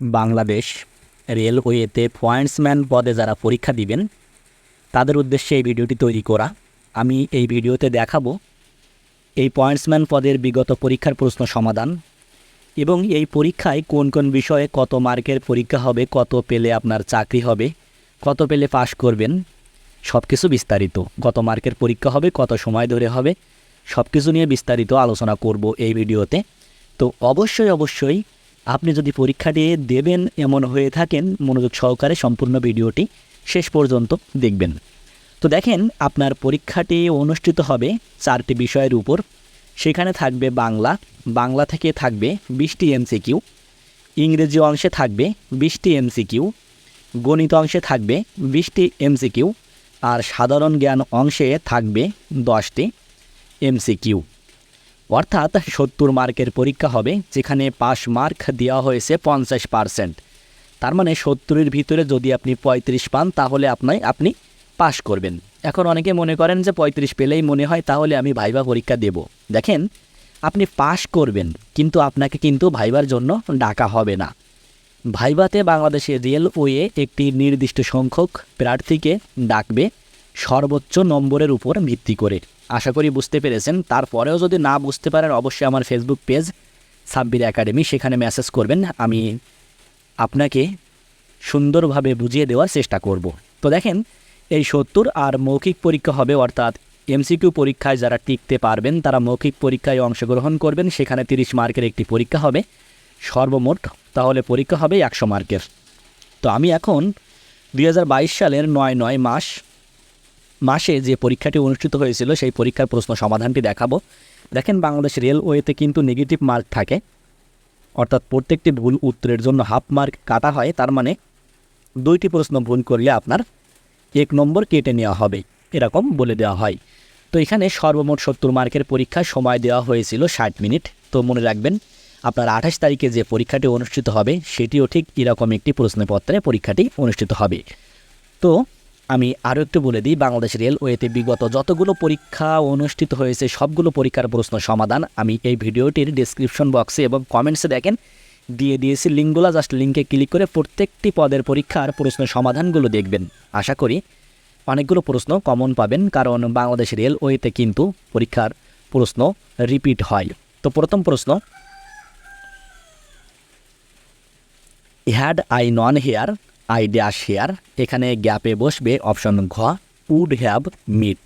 Bangladesh রেলওয়েতে pointsman পদে যারা পরীক্ষা দিবেন, তাদের উদ্দেশ্যে এই ভিডিওটি তৈরি করা। আমি এই ভিডিওতে দেখাবো এই পয়েন্টসম্যান পদের বিগত পরীক্ষার প্রশ্ন সমাধান এবং এই পরীক্ষায় কোন কোন বিষয়ে কত মার্কের পরীক্ষা হবে, কত পেলে আপনার চাকরি হবে, কত পেলে পাশ করবেন সব কিছু বিস্তারিত। কত মার্কের পরীক্ষা হবে, কত সময় ধরে হবে সব কিছু নিয়ে বিস্তারিত আলোচনা করব এই ভিডিওতে। তো অবশ্যই অবশ্যই আপনি যদি পরীক্ষাটি দেবেন এমন হয়ে থাকেন, মনোযোগ সহকারে সম্পূর্ণ ভিডিওটি শেষ পর্যন্ত দেখবেন। তো দেখেন, আপনার পরীক্ষাটি অনুষ্ঠিত হবে চারটি বিষয়ের উপর। সেখানে থাকবে বাংলা বাংলা থেকে থাকবে বিশটি এমসিকিউ, ইংরেজি অংশে থাকবে বিশটি এমসিকিউ, গণিত অংশে থাকবে বিশটি এমসিকিউ, আর সাধারণ জ্ঞান অংশে থাকবে দশটি এমসিকিউ। অর্থাৎ সত্তর মার্কের পরীক্ষা হবে, যেখানে পাস মার্ক দেওয়া হয়েছে পঞ্চাশ পারসেন্ট। তার মানে সত্তরের ভিতরে যদি আপনি পঁয়ত্রিশ পান, তাহলে আপনাই আপনি পাশ করবেন। এখন অনেকে মনে করেন যে পঁয়ত্রিশ পেলেই মনে হয়, তাহলে আমি ভাইবা পরীক্ষা দেব। দেখেন, আপনি পাশ করবেন, কিন্তু আপনাকে কিন্তু ভাইবার জন্য ডাকা হবে না। ভাইভাতে বাংলাদেশে রেলওয়ে একটি নির্দিষ্ট সংখ্যক প্রার্থীকে ডাকবে, সর্বোচ্চ নম্বরের উপর ভিত্তি করে। আশা করি বুঝতে পেরেছেন। তারপরেও যদি না বুঝতে পারেন, অবশ্যই আমার ফেসবুক পেজ সাব্বির একাডেমি, সেখানে মেসেজ করবেন। আমি আপনাকে সুন্দরভাবে বুঝিয়ে দেওয়ার চেষ্টা করব। তো দেখেন, এই সত্তর আর মৌখিক পরীক্ষা হবে, অর্থাৎ এমসিকিউ পরীক্ষায় যারা টিকতে পারবেন, তারা মৌখিক পরীক্ষায় অংশগ্রহণ করবেন। সেখানে তিরিশ মার্কের একটি পরীক্ষা হবে, সর্বমোট। তাহলে পরীক্ষা হবে একশো মার্কের। তো আমি এখন দু হাজার বাইশ সালের নয় নয় মাস মাসে যে পরীক্ষাটি অনুষ্ঠিত হয়েছিল, সেই পরীক্ষার প্রশ্ন সমাধানটি দেখাবো। দেখেন, বাংলাদেশ রেলওয়েতে কিন্তু নেগেটিভ মার্ক থাকে। অর্থাৎ প্রত্যেকটি ভুল উত্তরের জন্য হাফ মার্ক কাটা হয়। তার মানে দুইটি প্রশ্ন ভুল করলে আপনার এক নম্বর কেটে নেওয়া হবে। এরকম বলে দেওয়া হয়। তো এখানে সর্বমোট সত্তর মার্কের পরীক্ষার সময় দেওয়া হয়েছিল ষাট মিনিট। তো মনে রাখবেন, আপনার আঠাশ তারিখে যে পরীক্ষাটি অনুষ্ঠিত হবে, সেটিও ঠিক এরকম একটি প্রশ্নপত্রে পরীক্ষাটি অনুষ্ঠিত হবে। তো আমি আরও একটু বলে দিই, বাংলাদেশ রেলওয়েতে বিগত যতগুলো পরীক্ষা অনুষ্ঠিত হয়েছে, সবগুলো পরীক্ষার প্রশ্ন সমাধান। আমি এই ভিডিওটির ডিসক্রিপশন বক্সে এবং কমেন্টসে দেখেন, দিয়ে দিয়েছি লিঙ্কগুলো জাস্ট লিঙ্কে ক্লিক করে প্রত্যেকটি পদের পরীক্ষার প্রশ্ন সমাধানগুলো দেখবেন। আশা করি অনেকগুলো প্রশ্ন কমন পাবেন, কারণ বাংলাদেশ রেলওয়েতে কিন্তু পরীক্ষার প্রশ্ন রিপিট হয়। তো প্রথম প্রশ্ন had I known here I dash here এখানে গ্যাপে বসবে অপশন ঘ উড হ্যাভ মিট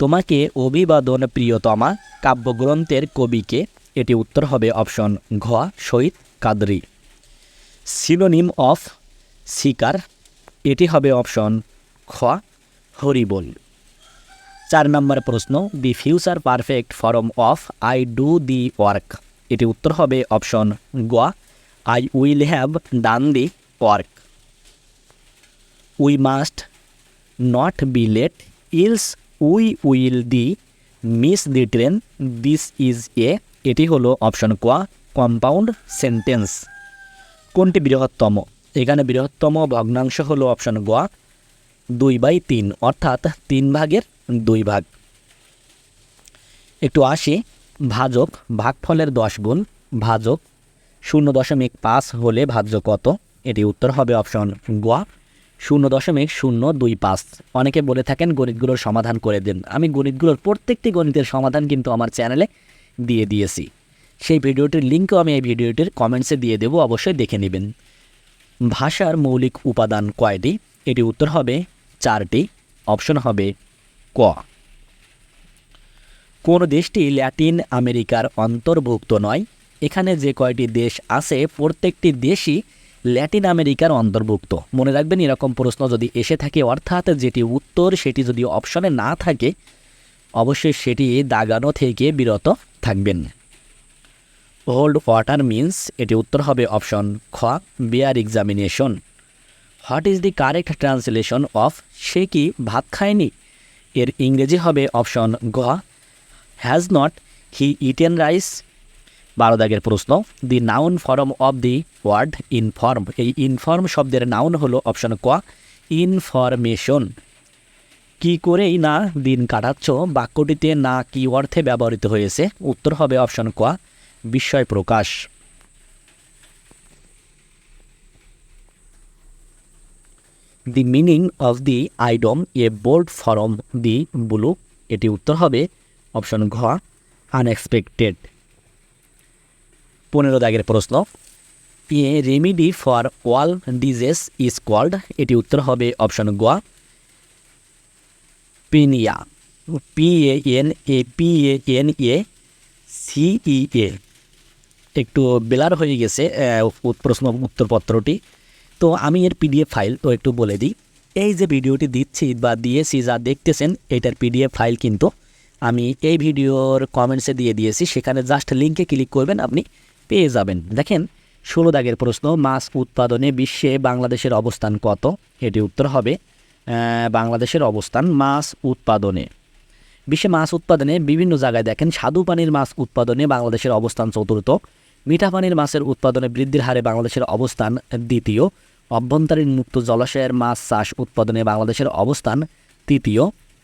তোমাকে অভিবাদন প্রিয়তমা, কাব্যগ্রন্থের কবিকে, এটি উত্তর হবে অপশন ঘ শহীদ কাদরি। সিনোনিম অফ শিকার, এটি হবে অপশন খ, হরিবল। চার নম্বর প্রশ্ন the future perfect form of I do the work এটি উত্তর হবে অপশন গ I will have done the work we must not be late else we will the miss the train this is a এটি হলো option ক compound sentence কোনটি বৃহত্তম? এখানে বৃহত্তম ভগ্নাংশ হলো অপশন গ, দুই বাই তিন, অর্থাৎ তিন ভাগের দুই ভাগ। একটু আসি, ভাজক ভাগফলের দশ গুণ, ভাজক শূন্য দশমিক পাঁচ হলে ভাজ্য কত? এটি উত্তর হবে অপশন গ শূন্য দশমিক শূন্য দুই পাঁচ। অনেকে বলে থাকেন গণিতগুলোর সমাধান করে দেন। আমি গণিতগুলোর প্রত্যেকটি গণিতের সমাধান কিন্তু আমার চ্যানেলে দিয়ে দিয়েছি। সেই ভিডিওটির লিঙ্কও আমি এই ভিডিওটির কমেন্টসে দিয়ে দেবো, অবশ্যই দেখে নেবেন। ভাষার মৌলিক উপাদান কয়টি? এটি উত্তর হবে চারটি। অপশন হবে ক। কোন দেশটি ল্যাটিন আমেরিকার অন্তর্ভুক্ত নয়? এখানে যে কয়টি দেশ আছে, প্রত্যেকটি দেশই ল্যাটিন আমেরিকার অন্তর্ভুক্ত। মনে রাখবেন, এরকম প্রশ্ন যদি এসে থাকে, অর্থাৎ যেটি উত্তর, সেটি যদি অপশনে না থাকে, অবশ্যই সেটি দাগানো থেকে বিরত থাকবেন। হোল্ড ওয়াটার মিন্স এটি উত্তর হবে অপশন খ বিয়ার examination what is the correct translation of সে কি ভাত খায়নি? এর ইংরেজি হবে অপশন গ has not he eaten rice বারো দাগের প্রশ্ন the noun form of the word inform এই ইনফর্ম শব্দের নাউন হলো অপশন ক ইনফরমেশন কি করেই না দিন কাটাচ্ছ, বাক্যটিতে না কি অর্থে ব্যবহৃত হয়েছে? উত্তর হবে অপশন ক বিস্ময় প্রকাশ the meaning of the idiom a bolt from the blue এটি উত্তর হবে অপশন ঘ আনএক্সপেক্টেড পনেরো দাগের প্রশ্ন। A remedy for all diseases is called. এটি উত্তর হবে অপশন গোয়া Pinia. P A N A, P A N A C E A. একটু বেলার হয়ে গেছে প্রশ্ন উত্তরপত্রটি। তো আমি এর পিডিএফ ফাইল তো একটু বলে দিই। এই যে ভিডিওটি দিচ্ছি বা দিয়েছি, যা দেখতেছেন, এটার পিডিএফ ফাইল কিন্তু আমি এই ভিডিওর কমেন্টসে দিয়ে দিয়েছি। সেখানে জাস্ট লিঙ্কে ক্লিক করবেন আপনি। পেয়ে যাবেন। দেখেন, ষোলো দাগের প্রশ্ন, মাছ উৎপাদনে বিশ্বে বাংলাদেশের অবস্থান কত? এটি উত্তর হবে বাংলাদেশের অবস্থান মাছ উৎপাদনে। বিশ্বে মাছ উৎপাদনে বিভিন্ন জায়গায় দেখেন, স্বাদু পানির মাছ উৎপাদনে বাংলাদেশের অবস্থান চতুর্থ, মিঠা পানির মাছের উৎপাদনে বৃদ্ধির হারে বাংলাদেশের অবস্থান দ্বিতীয়, অভ্যন্তরীণ মুক্ত জলাশয়ের মাছ চাষ উৎপাদনে বাংলাদেশের অবস্থান তৃতীয়,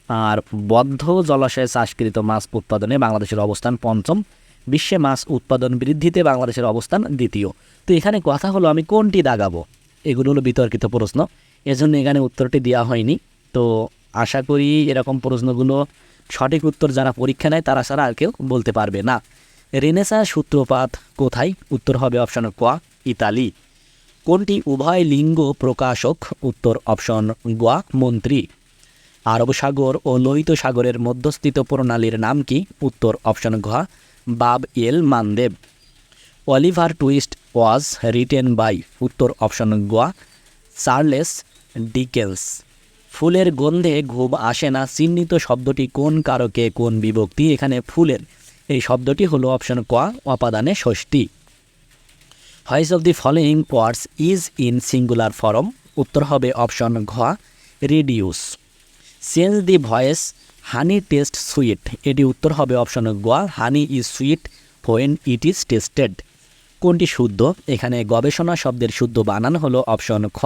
আর বদ্ধ জলাশয়ে চাষকৃত মাছ উৎপাদনে বাংলাদেশের অবস্থান পঞ্চম বিশ্বে মাছ উৎপাদন বৃদ্ধিতে বাংলাদেশের অবস্থান দ্বিতীয়। তো এখানে কথা হলো, আমি কোনটি দাগাবো? এগুলো হলো বিতর্কিত প্রশ্ন। এজন্য এখানে উত্তরটি দেওয়া হয়নি। তো আশা করি এরকম প্রশ্নগুলো সঠিক উত্তর যারা পরীক্ষা নেয়, তারা ছাড়া আর কেউ বলতে পারবে না। রেনেসা সূত্রপাত কোথায়? উত্তর হবে অপশন ক, ইতালি। কোনটি উভয় লিঙ্গ প্রকাশক? উত্তর অপশন গ, মন্ত্রী। আরব সাগর ও লোহিত সাগরের মধ্যস্থিত প্রণালীর নাম কি? উত্তর অপশন ঘ বাব এল মানদেব। Oliver Twist was written by উত্তর অপশন গ চার্লেস ডিকেলস। ফুলের গন্ধে ঘুম আসে না, চিহ্নিত শব্দটি কোন কারকে কোন বিভক্তি, এখানে ফুলের। এই শব্দটি হলো অপশন ক অপাদানে ষষ্ঠী। Which of the following words is in singular form উত্তর হবে অপশন ঘ reduce change the voice honey taste sweet. এটি উত্তর হবে অপশন গ, honey is sweet when it is tested. কোনটি শুদ্ধ? এখানে গবেষণা শব্দের শুদ্ধ বানান হলো অপশন খ,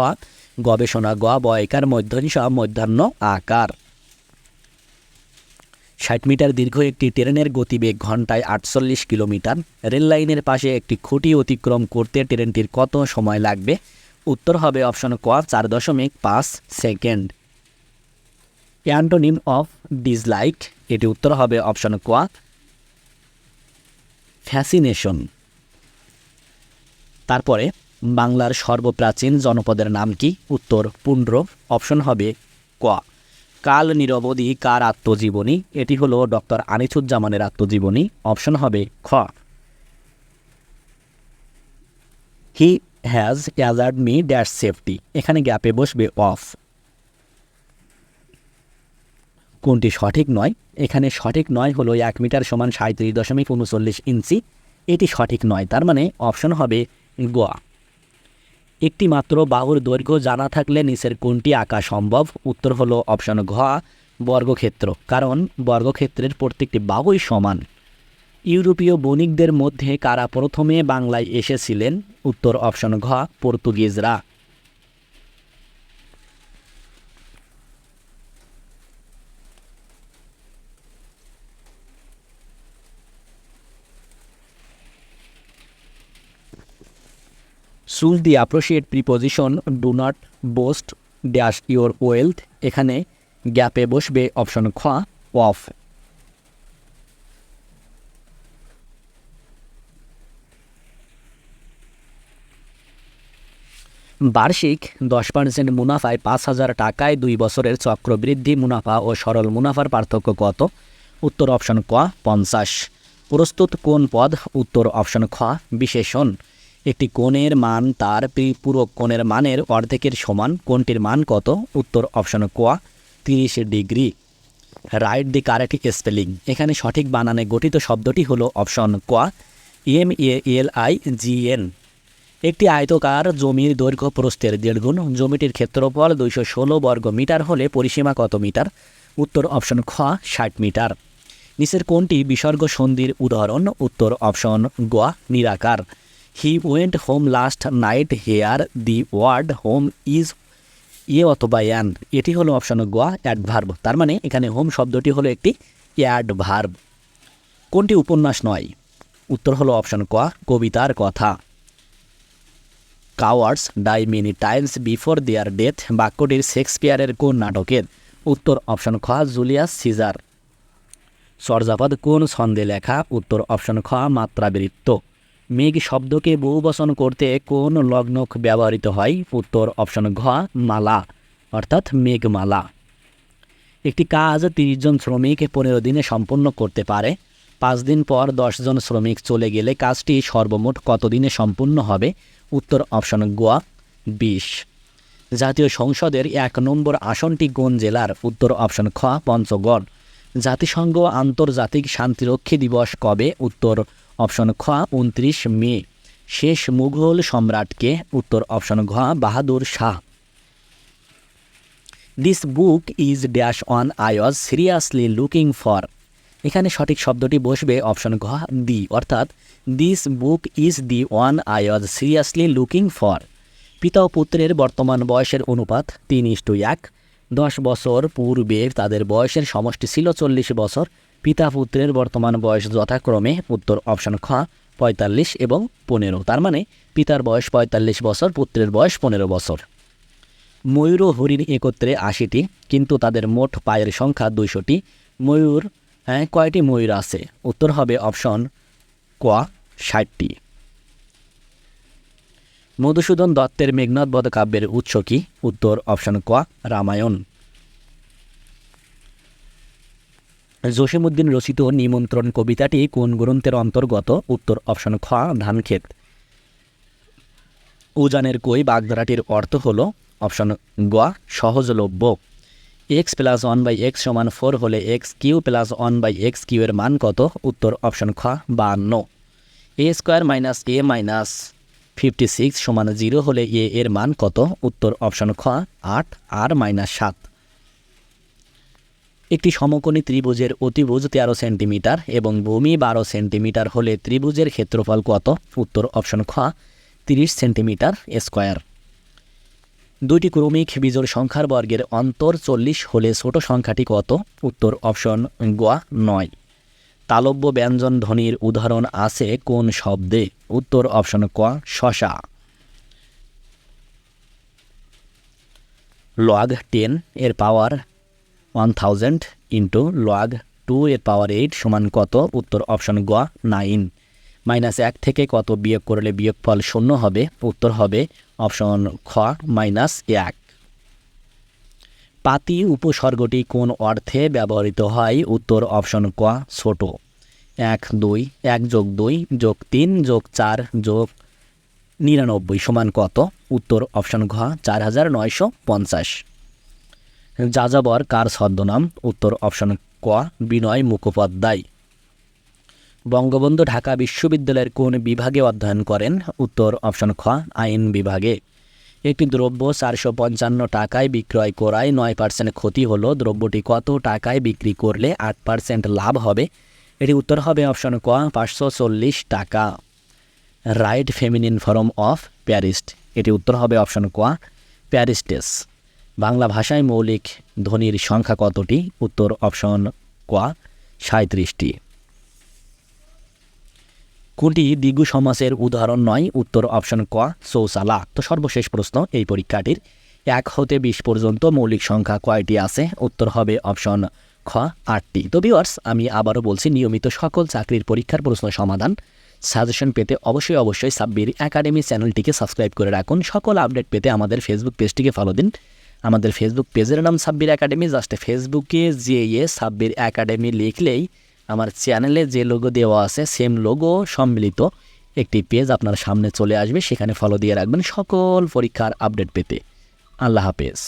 গবেষণা গ, বয়কার, মধ্যাংশ, মধ্যাহ্ন, আকার। ষাট মিটার দীর্ঘ একটি ট্রেনের গতিবেগ ঘন্টায় আটচল্লিশ কিলোমিটার। রেল লাইনের পাশে একটি খুঁটি অতিক্রম করতে ট্রেনটির কত সময় লাগবে? উত্তর হবে অপশন ক, চার দশমিক পাঁচ সেকেন্ড। অ্যান্টোনিম অফ ডিসলাইক, এটি উত্তর হবে অপশন ক, ফ্যাসিনেশন। তারপরে, বাংলার সর্বপ্রাচীন জনপদের নাম কি? উত্তর, পুন্ড্র। অপশন হবে ক, কাল নিরবধি কার আত্মজীবনী? এটি হলো ডক্টর আনিসুজ্জামানের আত্মজীবনী। অপশন হবে খ, he has assured me dash safety. এখানে গ্যাপে বসবে অফ। কোনটি সঠিক নয়? এখানে সঠিক নয় হলো এক মিটার সমান সাঁত্রিশ দশমিক উনচল্লিশ ইঞ্চি। এটি সঠিক নয়, তার মানে অপশন হবে গোয়া। একটি মাত্র বাহুর দৈর্ঘ্য জানা থাকলে নিচের কোনটি আঁকা সম্ভব? উত্তর হলো অপশন ঘ, বর্গক্ষেত্র। কারণ বর্গক্ষেত্রের প্রত্যেকটি বাহুই সমান। ইউরোপীয় বণিকদের মধ্যে কারা প্রথমে বাংলায় এসেছিলেন? উত্তর অপশন ঘ, পর্তুগিজরা। Choose the appropriate preposition do not boast dash your wealth এখানে গ্যাপে বসবে অপশন খ অফ বার্ষিক দশ পার্সেন্ট মুনাফায় পাঁচ হাজার টাকায় দুই বছরের চক্রবৃদ্ধি, মুনাফা ও সরল মুনাফার পার্থক্য কত? উত্তর অপশন ক, পঞ্চাশ। প্রস্তুত কোন পদ? উত্তর অপশন খ, বিশেষণ। একটি কোণের মান তার পূরক কোণের মানের অর্ধেকের সমান। কোনটির মান কত? উত্তর অপশন কোয়া তিরিশ degree. Write the correct spelling. এখানে সঠিক বানানে গঠিত শব্দটি হলো অপশন কোয়া M, A, L, I, G, N. একটি আয়তকার জমির দৈর্ঘ্য প্রস্থের দেড় গুণ জমিটির ক্ষেত্রফল দুইশো ষোলো বর্গ মিটার হলে পরিসীমা কত মিটার? উত্তর অপশন খ, ষাট মিটার। নিচের কোনটি বিসর্গ সন্ধির উদাহরণ। উত্তর অপশন গোয়া নিরাকার। He went home last night here the word home is ইয়ে অথবা অ্যান এটি হলো অপশন গ অ্যাডভার্ব তার মানে এখানে হোম শব্দটি হলো একটি অ্যাডভার্ব কোনটি উপন্যাস নয়? উত্তর হলো অপশন ক কবিতার কথা. Cowards die many times before their death বাক্যটির শেক্সপিয়ারের কোন নাটকের? উত্তর অপশন খ জুলিয়াস সিজার। চর্যাপদ কোন ছন্দে লেখা? উত্তর অপশন খ মাত্রাবৃত্ত। মেঘ শব্দকে বহুবচন করতে কোন লগ্নক ব্যবহৃত হয়? উত্তর অপশন ঘ, মালা, অর্থাৎ মেঘমালা। একটি কাজ তিরিশ জন শ্রমিক পনেরো দিনে সম্পন্ন করতে পারে। পাঁচ দিন পর দশজন শ্রমিক চলে গেলে কাজটি সর্বমোট কতদিনে সম্পূর্ণ হবে? উত্তর অপশন গোয়া বিশ। জাতীয় সংসদের এক নম্বর আসনটি কোন জেলার? উত্তর অপশন খ, পঞ্চগড়। জাতিসংঘ আন্তর্জাতিক শান্তিরক্ষী দিবস কবে? উত্তর অপশন খ, উনত্রিশ মে। শেষ মুঘল সম্রাটকে, উত্তর অপশন ঘ, Bahadur Shah. This book is dash on I was seriously looking for এখানে সঠিক শব্দটি বসবে অপশন ঘ, দি, অর্থাৎ this book is the one I was seriously looking for পিতা ও পুত্রের বর্তমান বয়সের অনুপাত তিন ইস্টু এক। দশ বছর পূর্বে তাদের বয়সের সমষ্টি ছিল চল্লিশ বছর। পিতা পুত্রের বর্তমান বয়স যথাক্রমে উত্তর অপশন খ, পঁয়তাল্লিশ এবং পনেরো। তার মানে পিতার বয়স পঁয়তাল্লিশ বছর, পুত্রের বয়স পনেরো বছর। ময়ূর ও হরিণ একত্রে আশিটি, কিন্তু তাদের মোট পায়ের সংখ্যা দুইশোটি। ময়ূর হ্যাঁ কয়টি ময়ূর আছে? উত্তর হবে অপশন ক, ষাটটি। মধুসূদন দত্তের মেঘনাথ বধ কাব্যের উৎস কি? উত্তর অপশন ক, রামায়ণ। জসিমুদ্দিন রচিত নিমন্ত্রণ কবিতাটি কোন গ্রন্থের অন্তর্গত? উত্তর অপশন খ, ধানক্ষেত। উজানের কই বাগধারাটির অর্থ হল, অপশন গ, সহজলভ্য। X plus one by X সমান ফোর হলে X cube plus one by X cube এর মান কত? উত্তর অপশন খ বাহান্ন A square minus A minus fifty six সমান জিরো হলে এ এর মান কত? উত্তর অপশন খ, আট আর মাইনাস সাত। একটি সমকোণী ত্রিভুজের অতিভুজ তেরো সেন্টিমিটার এবং ভূমি বারো সেন্টিমিটার হলে ত্রিভুজের ক্ষেত্রফল কত? উত্তর অপশন খ, তিরিশ সেন্টিমিটার স্কোয়ার। দুইটি ক্রমিক বিজোড় সংখ্যার বর্গের অন্তর চল্লিশ হলে ছোট সংখ্যাটি কত? উত্তর অপশন গোয়া নয়। তালব্য ব্যঞ্জন ধ্বনির উদাহরণ আছে কোন শব্দে? উত্তর অপশন ক, শশা। লগ টেন এর power one thousand into log two এর পাওয়ার এইট সমান কত? উত্তর অপশন গ নাইন মাইনাস এক থেকে কত বিয়োগ করলে বিয়োগফল শূন্য হবে? উত্তর হবে অপশন খ মাইনাস এক। পাতি উপসর্গটি কোন অর্থে ব্যবহৃত হয়? উত্তর অপশন ক, ছোট। এক, দুই, এক যোগ দুই যোগ তিন যোগ চার যোগ নিরানব্বই সমান কত? উত্তর অপশন ঘ চার হাজার নয়শো পঞ্চাশ। যাযাবর কার ছদ্মনাম? উত্তর অপশন ক, বিনয় মুখোপাধ্যায়। বঙ্গবন্ধু ঢাকা বিশ্ববিদ্যালয়ের কোন বিভাগে অধ্যয়ন করেন? উত্তর অপশন খ, আইন বিভাগে। একটি দ্রব্য চারশো পঞ্চান্ন টাকায় বিক্রয় করায় নয় পার্সেন্ট ক্ষতি হলো। দ্রব্যটি কত টাকায় বিক্রি করলে আট পার্সেন্ট লাভ হবে? এটি উত্তর হবে অপশন ক, পাঁচশো চল্লিশ টাকা। Write feminine form of priest এটি উত্তর হবে অপশন ক প্যারিস্টেস বাংলা ভাষায় মৌলিক ধ্বনির সংখ্যা কতটি? উত্তর অপশন ক সাঁত্রিশটি কোনটি দ্বিগু সমাসের উদাহরণ নয়? উত্তর অপশন ক, সৌসালা। তো সর্বশেষ প্রশ্ন এই পরীক্ষাটির। এক হতে বিশ পর্যন্ত মৌলিক সংখ্যা কয়টি আছে? উত্তর হবে অপশন খ, আটটি। তো ভিওয়ার্স আমি আবারও বলছি, নিয়মিত সকল চাকরির পরীক্ষার প্রশ্ন সমাধান। সাজেশন পেতে অবশ্যই অবশ্যই সাব্বির একাডেমি চ্যানেলটিকে সাবস্ক্রাইব করে রাখুন। সকল আপডেট পেতে আমাদের ফেসবুক পেজটিকে ফলো দিন। আমাদের ফেসবুক পেজের নাম সাব্বির একাডেমি জাস্ট ফেসবুকে যে ইয়ে সাব্বির একাডেমি লিখলেই আমার চ্যানেলে যে লোগো দেওয়া আছে সেম লোগো সম্মিলিত একটি পেজ আপনার সামনে চলে আসবে। সেখানে ফলো দিয়ে রাখবেন সকল পরীক্ষার আপডেট পেতে। আল্লাহ হাফেজ।